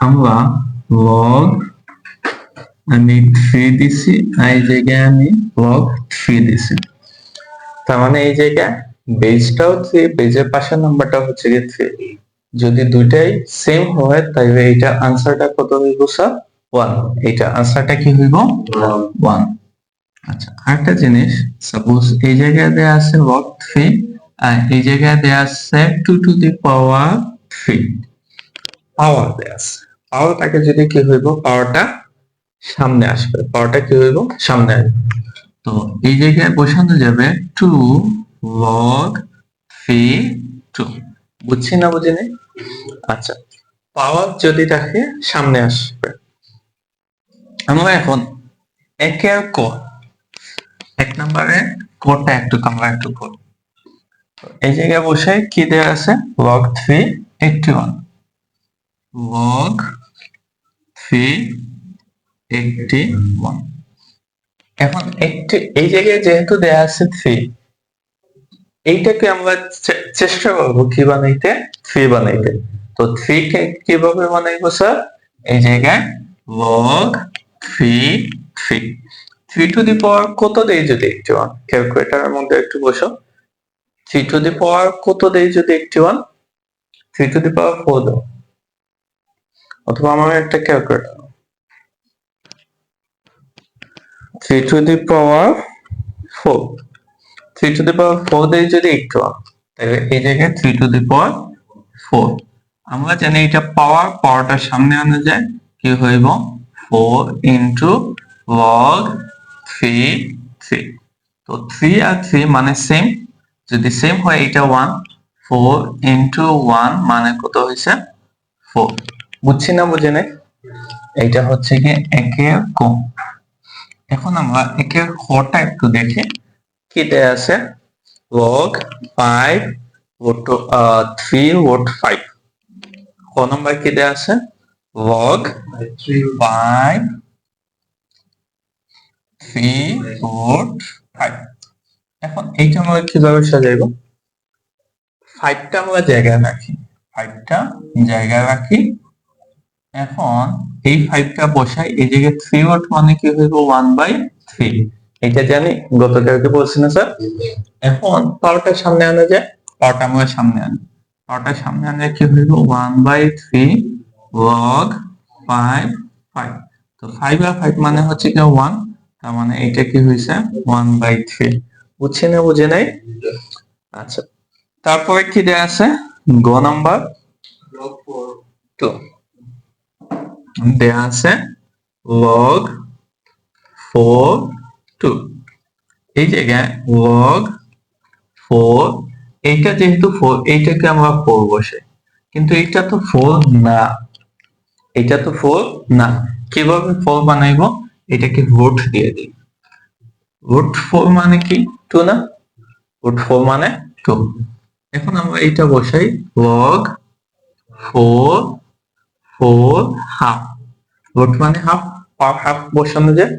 আমরা লগ আমি থ্রি দিছি, আর এই জায়গায় আমি লগ থ্রি দিছি। তার মানে এই জায়গায় বেজটাও থ্রি বেজের পাশের নাম্বারটা হচ্ছে গিয়ে থ্রি যদি দুইটাই সেম হয় তাহলে এইটা আনসারটা কত হইব স্যার ওয়ান এইটা আনসারটা কি হইব? ওয়ান আচ্ছা আরেকটা জিনিস সাপোজ এই জায়গায় দেয়া আছে লগ থ্রি আর এই জায়গায় দেয়া আছে two to the power three power দেয়া আছে। পাওয়ারটাকে যদি কি হইব, পাওয়ারটা সামনে আসবে। পাওয়ারটা কি হইব? সামনে আসবে। তো এই জায়গায় বসানো যাবে, টু লগ থ্রি টু বুঝছি না বুঝিনি আচ্ছা পাওয়ার যদি দেখে সামনে আসবে। আমরা এখন একের ক এক নম্বরে কোডটা একটু আমরা একটু করি এই জায়গায় বসে কি দেওয়া আছে? Log three eighty one log এখন একটি, এই জায়গায় যেহেতু দেয়া আছে থ্রি এইটাকে আমরা চেষ্টা করব কি বানাইতে? থ্রি বানাইতে। তো থ্রি কে কীভাবে বানাইবো স্যার এই জায়গায় log three three three to the power কত দেই যদি একটি ওয়ান ক্যালকুলেটারের মধ্যে একটু বসো। থ্রি টু দি পাওয়ার কত দেই যদি একটি one three to the power four দাও অথবা আমার একটা calculator three to the power four three to the power four দেই যদি একটু তাহলে এই জায়গায় three to the power four আমরা জানি এটা পাওয়ার পাওয়ারটা সামনে আনা যায়, কি হইব? Four into log three three তো থ্রি আর থ্রি মানে সেম যদি সেম হয় এটা ওয়ান ফোর ইন্টু ওয়ান মানে কত হয়েছে ফোর বুঝছি না বুঝে নাই? এইটা হচ্ছে কি একে কম এখন আমরা একের হটা একটু দেখি। কি দেয়া আছে? Log five root three root five ক নম্বর কি দেয়া আছে? Log five three root five এখন এইটা আমরা কীভাবে সাজাইব? ফাইভটা আমরা জায়গায় রাখি। ফাইভটা জায়গায় রাখি। এখন এই ফাইভটা বসাই এই জায়গায় থ্রি ওয়াট মানে কি হইব? ওয়ান বাই থ্রি এটা জানি গতকালকে বলছি না স্যার এখন পাওয়ারটা সামনে আনা যায়। পাওয়ারটা আমরা সামনে আনি। পাওয়ারটা সামনে আনলে কি হইব? One by three log five five তো ফাইভ আর ফাইভ মানে হচ্ছে কি ওয়ান তার মানে এটা কি হয়েছে ওয়ান বাই থ্রি বুঝছি না বুঝে নাই? আচ্ছা। তারপরে কি দেয়া আছে? গ নাম্বার টু দেয়া আছে লগ ফোর টু এই জায়গায় লগ ফোর এইটা যেহেতু ফোর এইটাকে আমরা ফোর বসে। কিন্তু এইটা তো ফোর না। এটা তো ফোর না। কীভাবে ফোর বানাইবো? এটাকে ভোট দিয়ে দিই। ভোট ফোর মানে কি? টু না? ভোট ফোর মানে টু এখন আমরা এইটা বসাই। Log four four half root মানে হাফ পাওয়ার হাফ বসানো যায়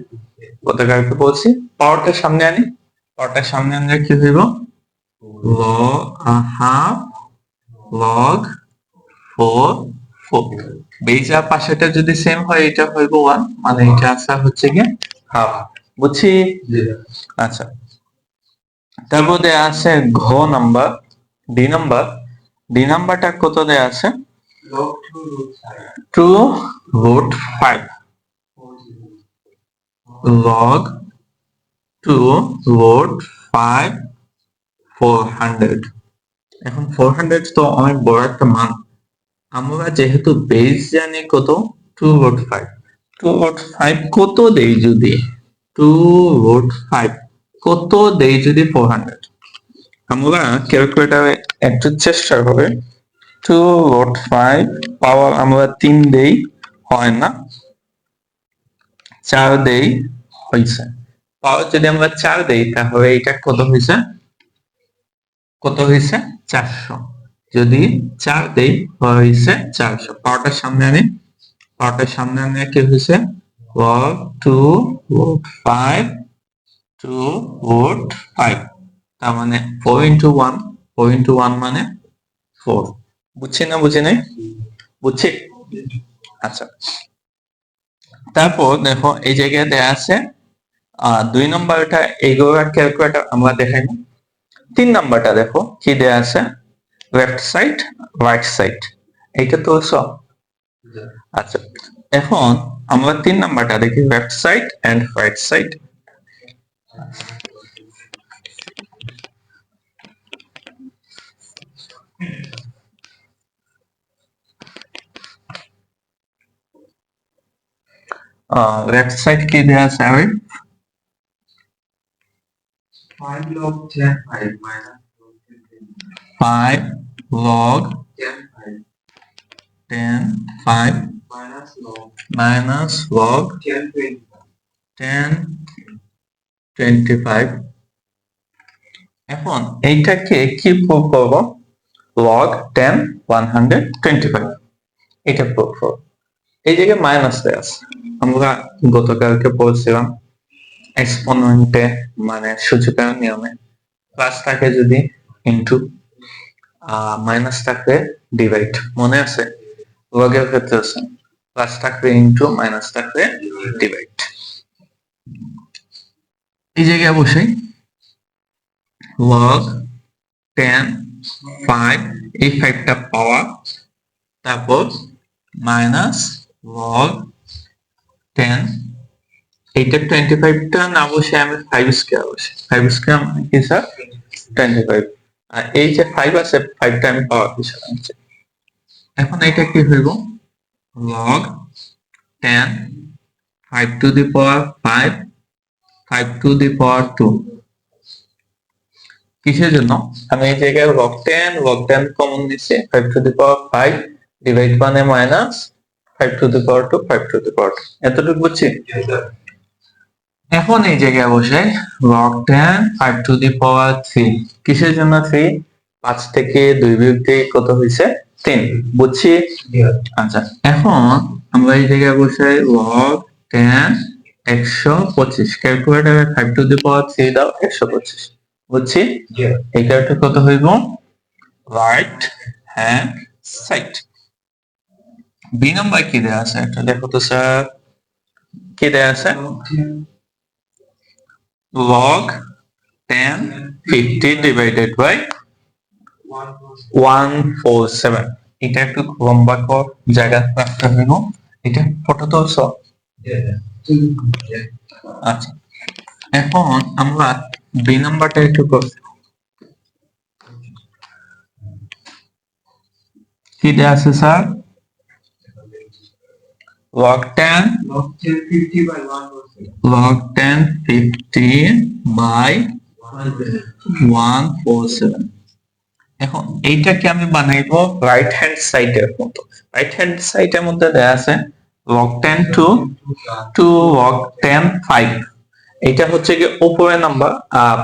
গতকালকে বলছি পাওয়ারটা সামনে আনি। পাওয়ারটা সামনে আনলে কি হইব? Log half log four four বেজা পাশেটা যদি সেম হয় এটা হইব ওয়ান মানে এটা আসা হচ্ছে কি হাফ বুঝছি? আচ্ছা। তারপর দেয়া আছে ঘ নাম্বার ডি নাম্বার ডি নাম্বারটা কত দেয়া আছে? Two root five log 2 root 5 400 এখন 400 তো অনেক বড় একটা মান। আমরা যেহেতু বেস জানি কত? 2 root 5 2 root 5 কত দেই যদি? 2 root 5 কত দেই যদি 400 আমরা ক্যালকুলেটারে একটু চেষ্টা করে 2 root 5 পাওয়ার আমরা 3 দেই, হয় না? চার দেই হয়েছে পাওয়ার যদি আমরা চার দেই, তাহলে এটা কত হয়েছে কত হয়েছে চারশো। যদি চার দেই হয়েছে চারশো। পাওয়ারটার সামনে আনি। পাওয়ারটার সামনে আনে কি হয়েছে log two root five two root five তার মানে four into one four into one মানে ফোর বুঝছি না, বুঝি নাই? বুঝছি? আচ্ছা। তারপর দেখো, এই জায়গায় দেয়া আছে দুই নম্বরটা এইগুলো ক্যালকুলেটর আমরা দেখাই না। তিন নাম্বারটা দেখো, কি দেয়া আছে? লেফট সাইড রাইট সাইড এইটা তো সব আচ্ছা এখন আমরা তিন নাম্বারটা দেখি left side and right side left side কি দেয়া আছে আরে Five log ten five minus log ten five log ten five ten five minus log minus log ten twenty five. Ten twenty five এখন এইটাকে কি প্রুভ করব? Log ten one hundred twenty five এটা prove করব। এই জায়গায় minus দেওয়া আছে। আমরা গতকালকে পড়ছিলাম এক্সপোনেন্টে মানে সূচকায়ন নিয়মে প্লাস থাকে যদি ইন্টু মাইনাস থাকলে ডিভাইড মনে আছে? লগের ক্ষেত্রে আছে। প্লাস থাকলে ইন্টু মাইনাস থাকলে ডিভাইড এই জায়গায় বসে লগ টেন ফাইভ এই ফাইভটা পাওয়া, তারপর মাইনাস লগ টেন এইটা টোয়েন্টি ফাইভটা না বসে আমি ফাইভ স্কোয়ার বসে। ফাইভ স্কোয়ার মানে কি স্যার টোয়েন্টি ফাইভ আর এই যে ফাইভ আছে ফাইভটা আমি পাওয়ার হিসাবে আনছি এখন এটা কি হইব? Log ten five to the power five five to the power two কিসের জন্য? আমি এই জায়গায় log ten log ten common নিচ্ছি five to the power five divide মানে minus five to the power two five to the power two এতটুকু বুঝছি? এখন এই জায়গায় বসে log ten five to the power three কিসের জন্য থ্রি পাঁচ থেকে দুই বিয়োগ দিয়ে কত হয়েছে? তিন। বুঝছি? আচ্ছা এখন আমরা এই জায়গায় বসে লগ টেন একশো পঁচিশ। ক্যালকুলেটারে five to the power three দাও একশো পঁচিশ। বুঝছি? এই কারণটা কত হইব? Right hand side B number কি দেয়া আছে? একটা দেখো তো, স্যার। কি দেয়া আছে? Log ten log 10 50 divided by 147 এটা একটু লম্বা কর জায়গা রাখতে হইব এটা ফটো. Two yeah. আচ্ছা। এখন আমরা বি নাম্বারটা একটু কর কি দেয়া আছে, sir? Log 10 Log ten fifty by one plus log 10 50 by 147 এখন এইটাকে আমি বানাইবো রাইট হ্যান্ড সাইডের মতো। রাইট হ্যান্ড সাইডের মধ্যে দেয়া আছে log 10 টু টু log 10 5 এটা হচ্ছে কি উপরের নাম্বার আর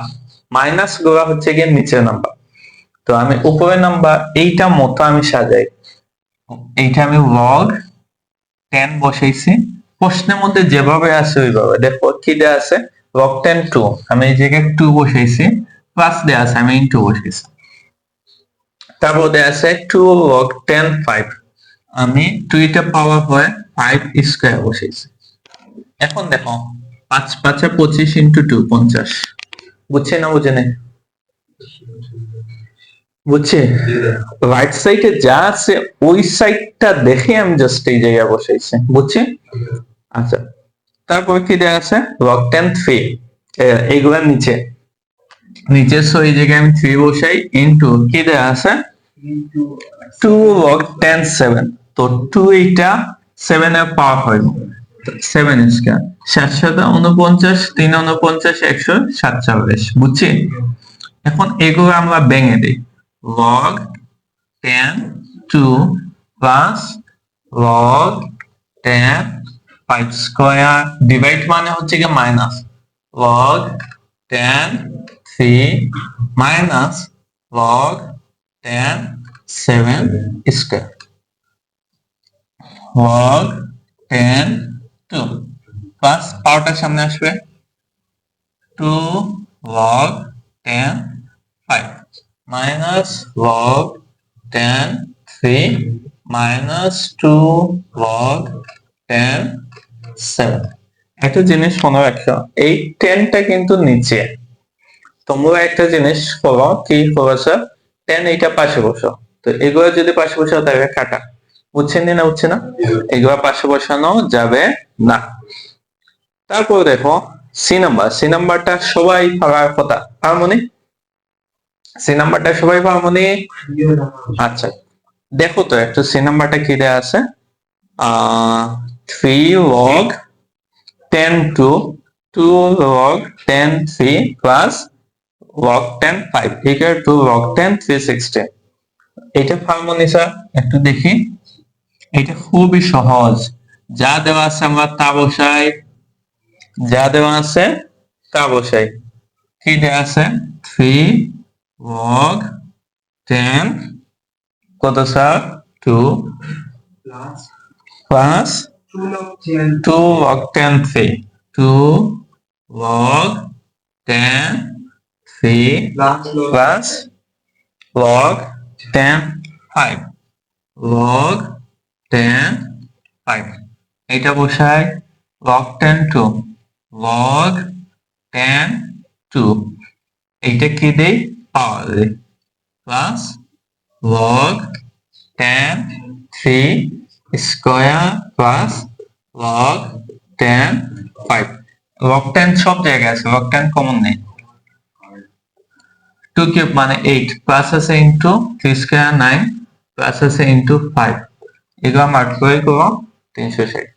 মাইনাসগুলা হচ্ছে কি নিচের নাম্বার তো আমি উপরের নাম্বার এইটা মতো আমি সাজাই। এইটা আমি log 10 বসাইছি। প্রশ্নের মধ্যে যেভাবে আছে ওইভাবে। দেখো, কি দেয়া আছে? log 10 টু আমি এই জায়গায় 2 বসাইছি প্লাস দেয়া আছে, আমি ইনটু বসাইছি। তারপর দেয়া আছে 2 log 10 5 আমি 2 টা পাওয়ার হয় 5 স্কয়ার বসাইছি। এখন দেখো 5 5 25 ইনটু 2 50 বুঝছে না বুঝে নাই? বুঝছে রাইট সাইডে যা আছে, ওই সাইডটা দেখে আমি জাস্ট এই জায়গায় বসাইছি বুঝছি আচ্ছা তারপর কি দেয়া আছে? Log 10 3 এইগুলা নিচে। নিচে সো এই জায়গায় আমি 3 বসাই ইনটু কি দেয়া আছে? 2 log 10 7 তো 2 এইটা 7 এর পাওয়ার হয়। 7 স্কয়ার সাত সাত উনপঞ্চাশ তিন উনপঞ্চাশ একশো সাতচল্লিশ বুঝছি এখন এগুলো আমরা ভেঙে দিই। Log 10 2 plus log 10 5 square divide মানে হচ্ছে কি minus log 10 3 minus log 10 7 square log 10 2 plus পাওয়ারটা সামনে আসবে 2 log 10 5 minus log 10 3 minus two log ten seven একটা জিনিস মনে রাখো এই টেনটা কিন্তু নিচে। তোমরা একটা জিনিস করো, কি করেছ? টেন এইটা পাশে বসো। তো এগুলো যদি পাশে বসাও তাহলে কাটা। বুঝছেন না উঠছে না এগুলো পাশে বসানো যাবে না। তারপর দেখো সি নাম্বার সি নাম্বারটা সবাই পাওয়ার কথা। হারমোনি সি নাম্বারটা সবাই হারমোনি আচ্ছা। দেখো তো, একটু সি নাম্বারটা কি দেয়া আছে? Three log ten two two log ten three plus log ten five equal two log ten three sixty এটা হারমোনি স্যার একটু দেখি। এটা খুবই সহজ। যা দেওয়া আছে আমরা তা বসাই। যা দেওয়া আছে তা বসাই। কি দেওয়া আছে? থ্রি লগ টেন কত sir two plus plus 2 log 10 two log ten three two log ten three plus log plus log ten five log ten five এইটা বসাই log ten two log ten two এইটা কি দেই power দেই plus log ten three square plus log ten five log সব জায়গায় আছে log ten common নেই। টু কিউব মানে এইট প্লাস আছে into three square nine plus আছে ইন্টু ফাইভ এগুলো মার্ক করে করো তিনশো ষাট।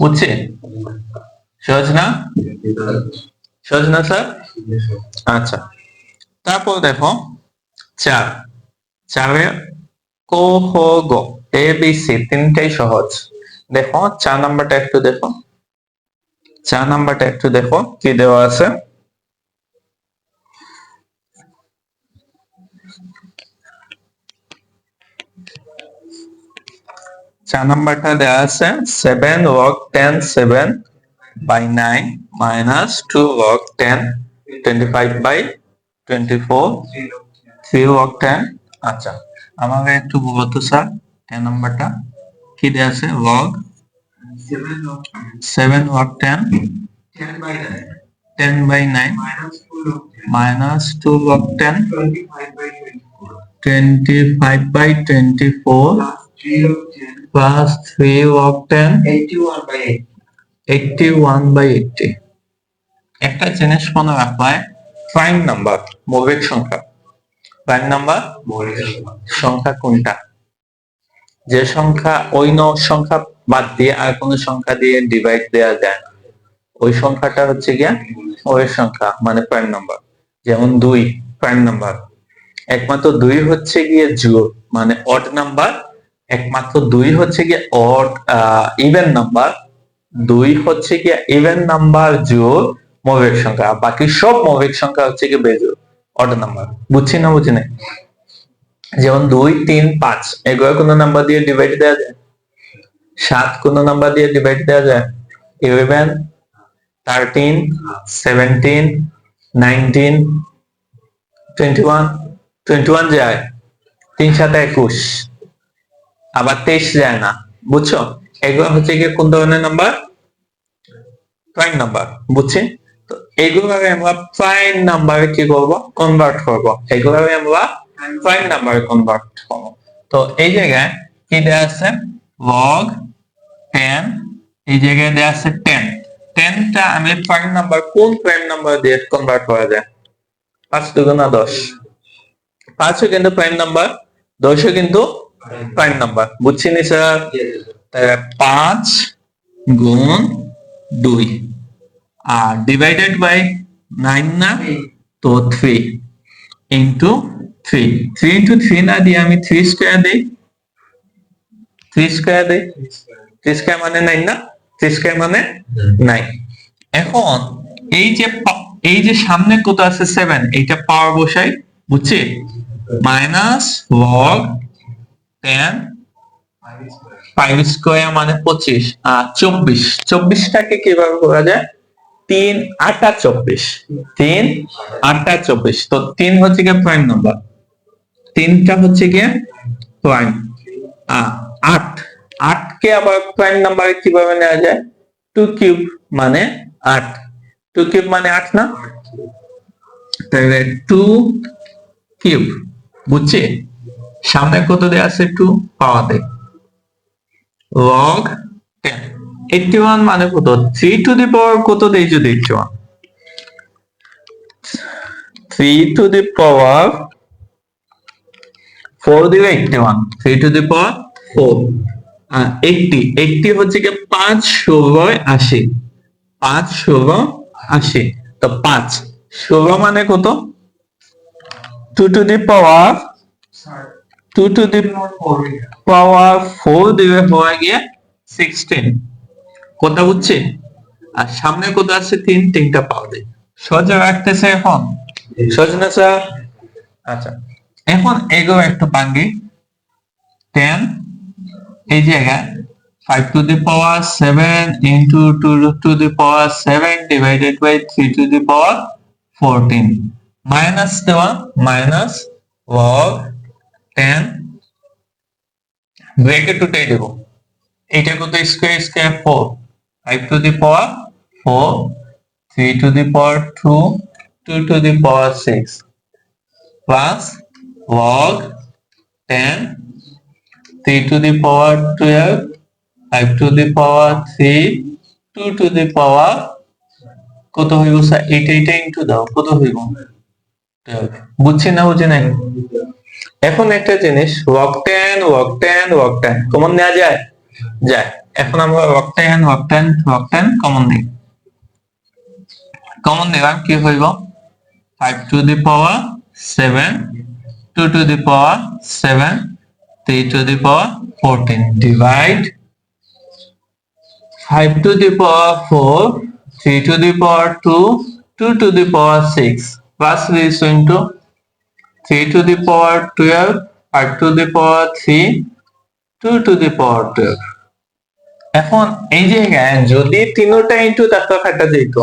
বুঝছে সহজ না? সহজ না স্যার আচ্ছা। তারপর দেখো চার। চারে কো হো গো। এ বি সি তিনটাই সহজ। দেখো চার নাম্বারটা একটু দেখো। চার নাম্বারটা একটু দেখো কি দেওয়া আছে? চার নাম্বারটা দেওয়া আছে seven log ten seven by nine minus two log ten twenty five by twenty four 3 log 10 three log ten আচ্ছা আমাকে একটু বলতো স্যার টেন নাম্বারটা কি দেওয়া আছে? Log 7 log seven log ten 10 by 9 ten by nine minus 2 log 10 minus two log ten 25 by 24 twenty five by twenty four plus 3 log 10 plus three log ten 81 by 8 eighty one by eighty একটা জিনিস মনে রাখবে prime number মৌলিক সংখ্যা। Prime number সংখ্যা কোনটা? যে সংখ্যা ওই ন সংখ্যা বাদ দিয়ে আর কোনো সংখ্যা দিয়ে ডিভাইড দেওয়া যায় না। ওই সংখ্যাটা হচ্ছে গিয়া ওই সংখ্যা মানে প্রাইম নাম্বার যেমন দুই প্রাইম নাম্বার একমাত্র দুই হচ্ছে গিয়ে জোর মানে অড নাম্বার একমাত্র দুই হচ্ছে গিয়ে অড ইভেন নাম্বার দুই হচ্ছে কি ইভেন নাম্বার জোর, মৌলিক সংখ্যা বাকি সব মৌলিক সংখ্যা হচ্ছে কি বেজোর অড নাম্বার বুঝছি না, বুঝি না যেমন দুই, তিন, পাঁচ, এগুলো কোনো নাম্বার দিয়ে ডিভাইড দেওয়া যায়? সাত কোনো নাম্বার দিয়ে ডিভাইড দেওয়া যায়? Eleven thirteen seventeen nineteen twenty one twenty one যায়, তিন সাথে একুশ, আবার তেইশ যায় না। বুঝছ? এগুলো হচ্ছে গিয়ে কোন ধরনের নাম্বার প্রাইম নাম্বার বুঝছি? তো এইগুলোকে আমরা প্রাইম নাম্বারে কি করব? কনভার্ট করব। এগুলোকে আমরা প্রাইম নাম্বারে কনভার্ট করব। তো এই জায়গায় কি দেয়া আছে? লগ টেন এই জায়গায় দেয়া আছে টেন টেনটা আমি প্রাইম নাম্বার কোন প্রাইম নাম্বার দিয়ে কনভার্ট করা যায়? পাঁচ দুগুণা দশ। পাঁচও কিন্তু প্রাইম নাম্বার দশও কিন্তু প্রাইম নাম্বার বুঝছি নি স্যার পাঁচ গুণ দুই। আর ডিভাইডেড বাই নাইন না? তো three into three three into three না দিয়ে আমি থ্রি স্কোয়ার দিই? থ্রি স্কোয়ার দিই? থ্রি স্কোয়ার মানে নাইন না? থ্রি স্কোয়ার মানে নাইন এখন এই যে এই যে সামনে কত আছে সেভেন এইটা পাওয়ার বসাই, বুঝছি? Minus log ten five square মানে পঁচিশ আর চব্বিশ। চব্বিশটাকে কীভাবে করা যায়? তিন আটটা চব্বিশ। তিন আটটা চব্বিশ। তো তিন হচ্ছে গিয়ে প্রাইম নাম্বার তিনটা হচ্ছে গিয়ে প্রাইম আট। আটকে আবার প্রাইম নাম্বারে কীভাবে নেওয়া যায়? টু কিউব মানে আট। টু কিউব মানে আট না? তাহলে টু কিউব বুঝছি? সামনে কত দেয়া আছে? টু পাওয়া দেয় লগ টেন এইটটি ওয়ান মানে কত? থ্রি টু দি পাওয়ার কত দেই যদি eighty one three to the power four দিলে eighty one three to the power four eighty eighty হচ্ছে কি পাঁচ ষোলো আশি। পাঁচ ষোলো আশি। তো পাঁচ। ষোলো মানে কত? Two to the power two to the power four দিবে হয়ে গিয়ে সিক্সটিন কোনটা বুঝছি? আর সামনে কত আছে তিন তিনটা পাওয়া যায় সোজা রাখতেছে এখন। সোজা স্যার? আচ্ছা। এখন এগো একটু পাঙ্গি টেন এই জায়গায় five to the power seven into two to the power seven divided by three to the power fourteen minus দেওয়া মাইনাস লগ টেন ব্রেকেট উঠে দেব। এইটা কত? Square square four five to the power four three to the power two two to the power six plus log ten three to the power twelve five to the power three two to the power কত হইব? Sir এইটা এইটা into দাও। কত হইব? বুঝছি না বুঝি নাই? এখন একটা জিনিস log ten log ten log ten common নেওয়া যায়? যায়। এখন আমরা log ten log ten log ten common নিই। কমন নিলাম কি হইব? Five to the power seven two to the power seven three to the power fourteen divide five to the power four three to the power two two to the power six plus this into 3 to the power 12 5 to the power 3 2 to the power 12 এখন এই জায়গায় যদি তিনোটা into থাকতো কাটা যেত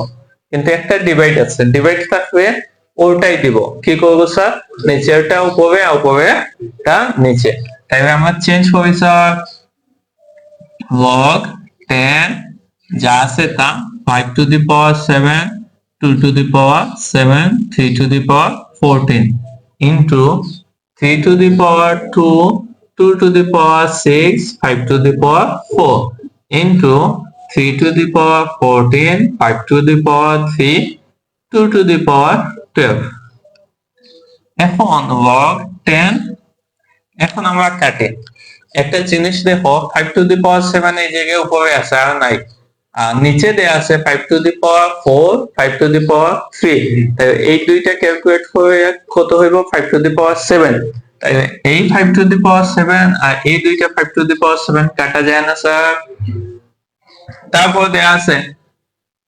কিন্তু একটা ডিভাইড আছে ডিভাইড থাকবে, ওটাই দিব। কি করব স্যার নিচেরটা উপরে উপরে টা নিচে। তাইলে আমরা চেঞ্জ করি স্যার log 10 যা আছে তা 5 to the power 7 2 to the power 7 3 to the power 14 into 3 to the power 2 2 to the power 6 5 to the power 4 into 3 to the power 14 5 to the power 3 2 to the power 12 এখন log 10 এখন আমরা কাটে একটা জিনিস দেখো five to the power seven এই জায়গায় উপরে আছে আর নাই আর নিচে দেয়া আছে five to the power four five to the power three এই দুইটা ক্যালকুলেট করে কত হইব? Five to the power seven এই five to the power seven আর এই দুইটা five to the power seven কাটা যায় না স্যার তারপর দেয়া আছে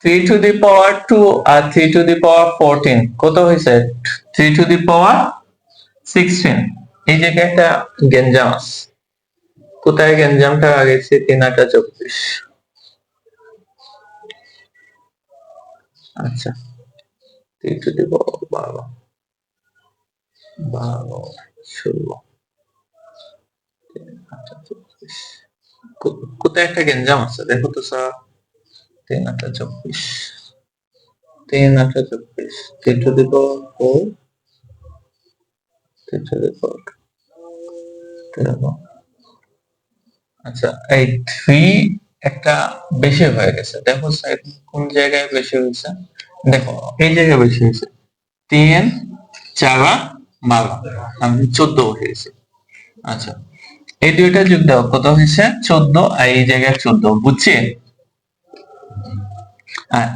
three to the power two R three to the power fourteen কত হয়েছে three to the power sixteen এই জায়গায় একটা গেঞ্জাম আছে। কোথায় গেঞ্জামটা আগেছে তিন আটা চব্বিশ? আচ্ছা। থ্রি টু দি পাওয়ার বারো। বারো, ষোলো। কোথায় একটা গেঞ্জাম আছে, দেখো তো স্যার। তিন, আটা চব্বিশ। তিন, আটা চব্বিশ। Three to the power four three to the আচ্ছা এই থ্রি একটা বেশি হয়ে গেছে। দেখো সাইড কোন জায়গায় বেশি হয়েছে? দেখো, এই জায়গায় বেশি হয়েছে। তিন, চারা বারো। আমি চোদ্দ হয়েছে আচ্ছা এই দুইটা যোগ দাও। কত হয়েছে? চোদ্দ। আর এই জায়গায় চোদ্দ। বুঝছি?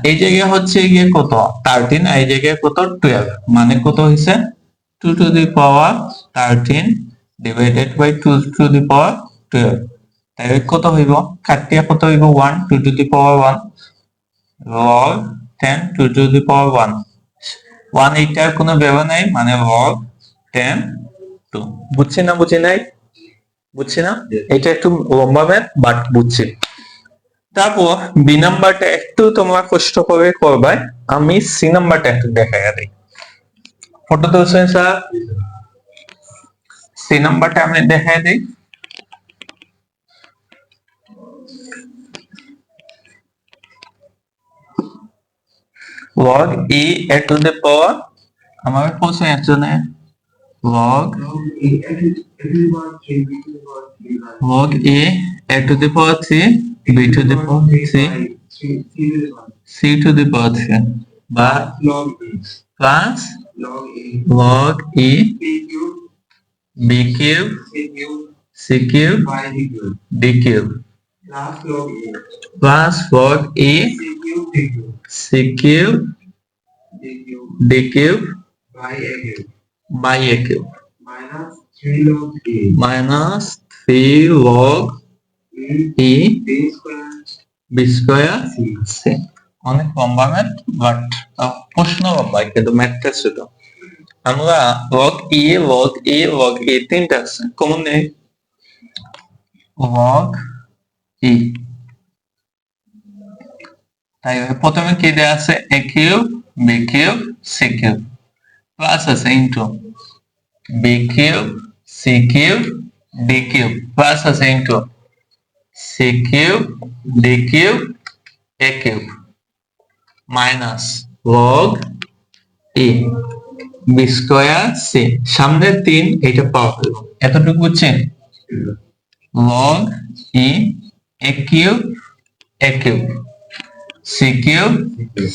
এই জায়গায় হচ্ছে গিয়ে কত? থার্টিন এই জায়গায় কত? টুয়েলভ মানে কত হয়েছে? Two to the power thirteen divided by two to the power twelve কত হইব? কাটিয়া কত হইব? One two to the power one log ten two to the power one one এইটার কোনো ব্যবহার নাই মানে লগ টেন টু বুঝছি না বুঝি নাই? বুঝছি না? এটা একটু লম্বা ম্যাথ বাট বুঝছি। তারপর বি নাম্বারটা একটু তোমরা কষ্ট করে করবে আমি সি নাম্বারটা একটু দেখা দিই। ফটো তুলছেন স্যার সি নাম্বারটা আমি দেখাই দিই। Log e a to the power আমার প্রশ্ন একজনে log log a b to the power log a a to the power 3 b to the power 3 three three to the one c to the power 3 বা log plus log a e b cube c cube d cube plus log e a a minus 3 log e e b square b square c c অনেক লম্বা math but প্রশ্ন লম্বা কিন্তু ম্যাথটা ছোট আমরা log e log e log e তিনটা আছে কমন নেই log e তাই প্রথমে কি দেয়া আছে? A cube b cube c cube plus আছে into b cube c cube d cube plus আছে into c cube d cube a cube minus log e b square c সামনে তিন এটা পাওয়া হলো এতটুকু বুঝছেন log e a cube a cube c cube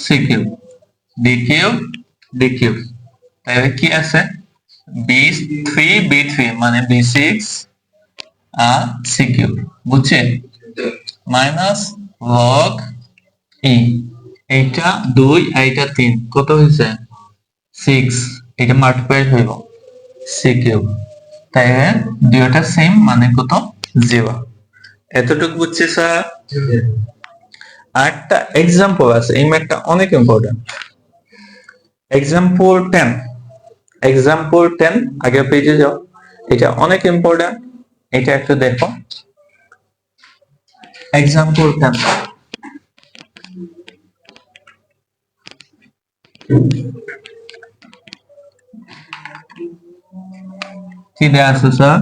c cube d cube cube তাহলে কি আছে? B থ্রি b থ্রি মানে সিক্স আর c কিউব বুঝছেন? মাইনাস ই এইটা দুই, এইটা তিন। কত হয়েছে? সিক্স এটা মাল্টিপ্লাই হইব। সি কিউব তাই দুইটা সেম মানে কত? জিরো এতটুকু বুঝছি স্যার আরেকটা এক্সাম্পল আছে, এই ম্যাথটা অনেক important example ten example ten আগের পেজে যাও। এটা অনেক ইম্পর্টেন্ট এটা একটু দেখো। এক্সাম্পল টেন কি দেয়া আছে sir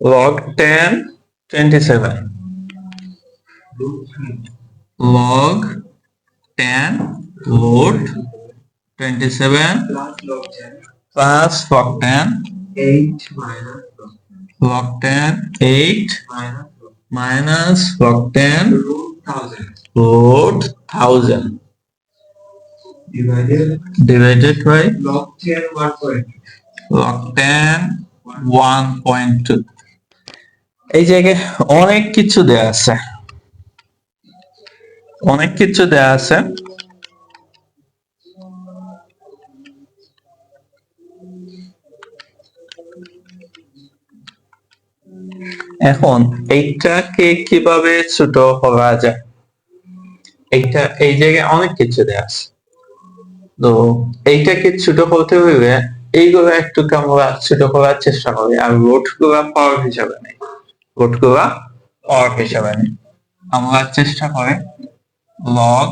log 10 27 log 10 log 27 plus log ten log 10 eight minus log log 10 8 minus log 10 root thousand. Divided divided by log ten one point log 10 1.2 এই জায়গায় অনেক কিছু দেয়া আছে। অনেক কিছু দেয়া আছে। এখন এইটাকে কীভাবে ছোট করা যায়? এইটা, এই জায়গায় অনেক কিছু দেয়া আছে। তো এইটাকে ছোট করতে হইলে এইগুলো একটু আমরা ছোট করার চেষ্টা করি, আর রোডগুলা পাওয়ার হিসাবে নেই। রোডগুলা পাওয়ার হিসাবে। আমরা চেষ্টা করি। Log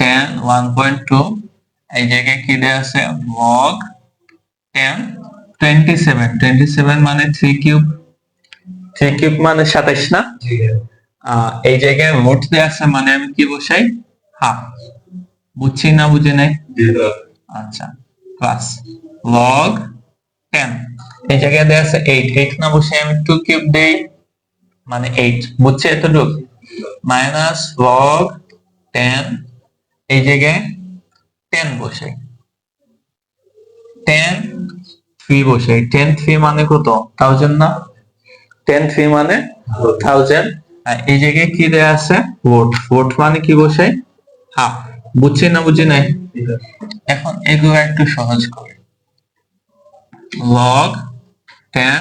ten one point two এই জায়গায় কি দেওয়া আছে? Log ten twenty seven twenty seven মানে থ্রি কিউব থ্রি কিউব মানে সাতাইশ না? এই জায়গায় রোড দেওয়া আছে মানে আমি কি বসাই? হাফ বুঝছি না বুঝে নাই? আচ্ছা প্লাস লগ টেন এই জায়গায় দেওয়া আছে এইট এইট না বসে আমি টু কিউব দেই মানে এইট বুঝছে এতটুক? মাইনাস লগ টেন এই জায়গায় টেন বসে। টেন থ্রি বসে। টেন থ্রি মানে কত? থাউজেন্ড না? টেন থ্রি মানে থাউজেন্ড আর এই জায়গায় কি দেয়া আছে? ভোট ভোট মানে কি বসে? হাফ বুঝছি না বুঝি নাই? এখন এগুলো একটু সহজ করে। Log ten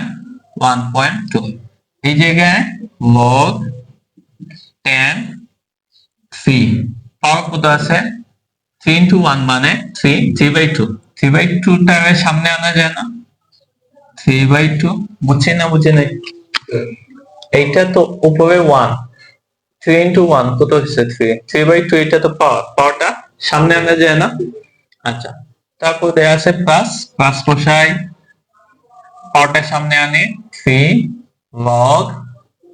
one point two এই জায়গায় লগ টেন থ্রি পাওয়ার কত আছে? থ্রি ইন্টু ওয়ান মানে three three by two three by টুটা সামনে আনা যায় না। থ্রি বাই টু বুঝছি না বুঝি নাই? এইটা তো উপরে ওয়ান থ্রি ইন্টু ওয়ান কত হচ্ছে থ্রি থ্রি বাই টু এটা তো পাওয়ার পাওয়ারটা সামনে আনা যায় না। আচ্ছা। তারপর দেয়া আছে প্লাস প্লাস বসাই। পাওয়ারটা সামনে আনি। Three log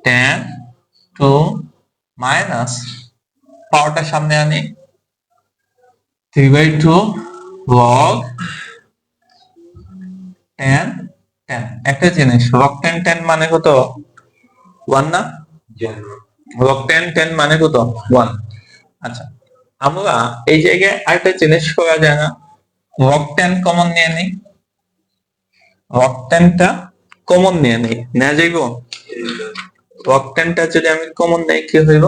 ten two minus পাওয়ারটা সামনে আনি। Three by two log ten ten একটা জিনিস লগ টেন টেন মানে কত? ওয়ান না? লগ টেন টেন মানে কত? ওয়ান আচ্ছা আমরা এই জায়গায় আরেকটা জিনিস করা যায় না। লগ টেন কমন নিয়ে নিই। লগ টেনটা কমন নিয়ে নিই। না যাইব? লগ টেনটা যদি আমি কমন নেই, কি হইব?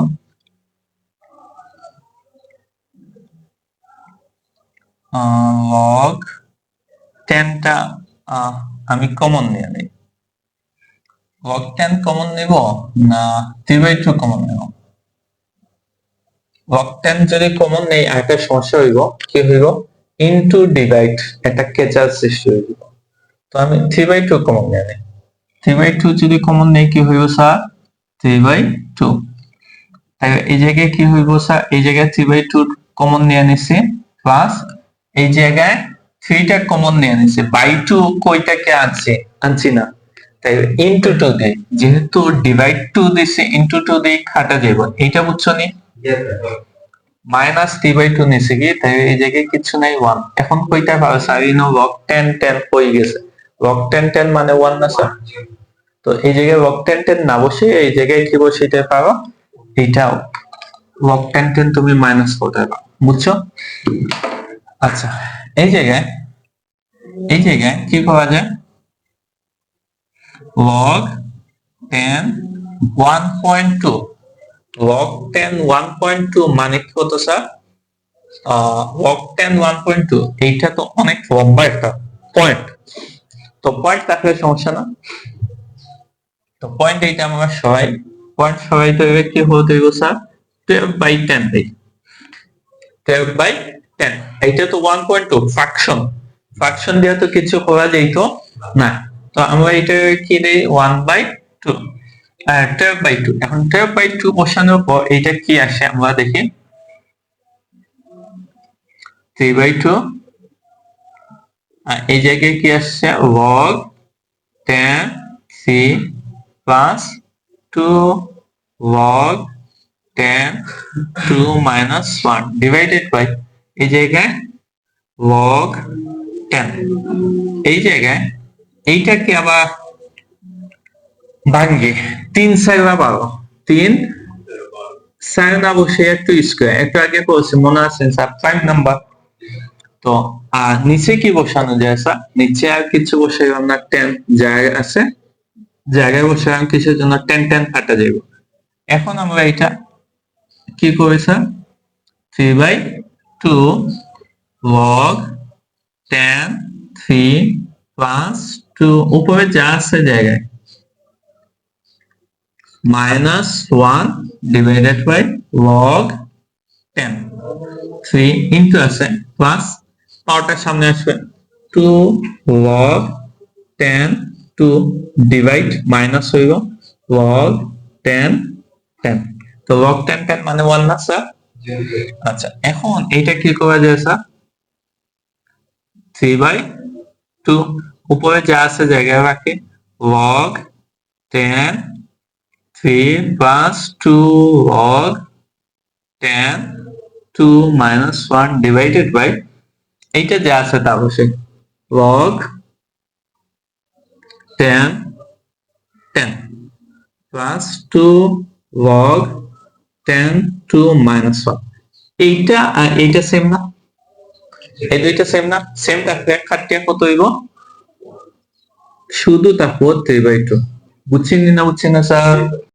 লগ টেনটা আমি কমন নিয়ে নিই। লগ টেন কমন নিব না থ্রি বাই টু কমন নেব? লগ টেন যদি কমন নেই, একটা সমস্যা হইব, কি হইব? ইনটু ডিভাইড একটা কেচার সৃষ্টি হইব। তো আমি থ্রি বাই টু কমন নিয়ে নিই। থ্রি বাই টু যদি কমন নেই কি হইব স্যার থ্রি বাই টু এই জায়গায় কি হইব স্যার এই জায়গায় থ্রি বাই টু কমন নিয়ে নিছি প্লাস এই জায়গায় থ্রিটা কমন নিয়ে নিছি। বাই টু কয়টাকে আনছি? আনছি না। তাই ইনটু টু দেই। যেহেতু ডিভাইড টু দিছি ইনটু টু দেই খাটা যাব এইটা বুঝছ নি? মাইনাস থ্রি বাই টু নিছে কি? তাই এই জায়গায় কিছু নাই ওয়ান এখন কয়টা পাবে স্যার ইনো লগ টেন টেন হয়ে গেছে। টেন টেন মানে ওয়ান না স্যার তো এই জায়গায় লগ টেন টেন না বসে এই জায়গায় কি বসিতে পারো? এইটাও লগ টেন টেন তুমি মাইনাস করতে পারো বুঝছ? আচ্ছা এই জায়গায় এই জায়গায় কি করা যায়? log 10 1.2 log 10 1.2 মানে কি হতো স্যার log 10 1.2 এইটা তো অনেক লম্বা একটা পয়েন্ট তো পয়েন্ট থাকলে সমস্যা না। তো পয়েন্ট এইটা আমরা সবাই পয়েন্ট সবাই তো কি হতে হইব স্যার 12 বাই 10 দেই 12 বাই 10 এইটা তো ওয়ান 1.2 ফ্র্যাকশন ফ্র্যাকশন দিয়ে তো কিছু করা যাইতো না। তো আমরা এটা কি দেই? 1 বাই 2 আর 12 বাই 2 এখন 12 বাই 2 বসানোর পর এইটা কি আসে আমরা দেখি? 3 বাই 2 আর এই জায়গায় কি আসছে? log 10 3 plus 2 log 10 2 minus 1 divided by এই জায়গায় log 10 এই জায়গায় এইটাকে আবার ভাঙ্গে তিন সাইবা বারো। তিন সাইন বসে একটু স্কোয়ার একটু আগে বলছি, মনে আছে? স্যার প্রাইম নাম্বার তো আর নিচে কি বসানো যায় স্যার নিচে আর কিছু বসে আমরা টেন জায়গা আছে। জায়গায় বসে আমি কিছুর জন্য? টেন টেন কাটা যাইব। এখন আমরা এটা কি করি sir three by two log ten three plus two উপরে যা আছে জায়গায় minus one divided by log ten three into আছে প্লাস পাওয়ারটার সামনে আসবে two log ten two divide minus হইব লগ টেন টেন তো লগ টেন টেন মানে ওয়ান না স্যার আচ্ছা এখন এইটা কি করা যায় স্যার থ্রি বাই টু উপরে যা আছে জায়গায় রাখি log ten three plus two log ten two minus one divided by এইটা যা আছে তা বসে log ten ten plus two log ten two minus one এইটা এইটা সেম না? এই দুইটা সেম না? সেম থাকলে খাটিয়া কত হইব? শুধু থাকব থ্রি বাই টু বুঝছেন না বুঝছেন না, স্যার?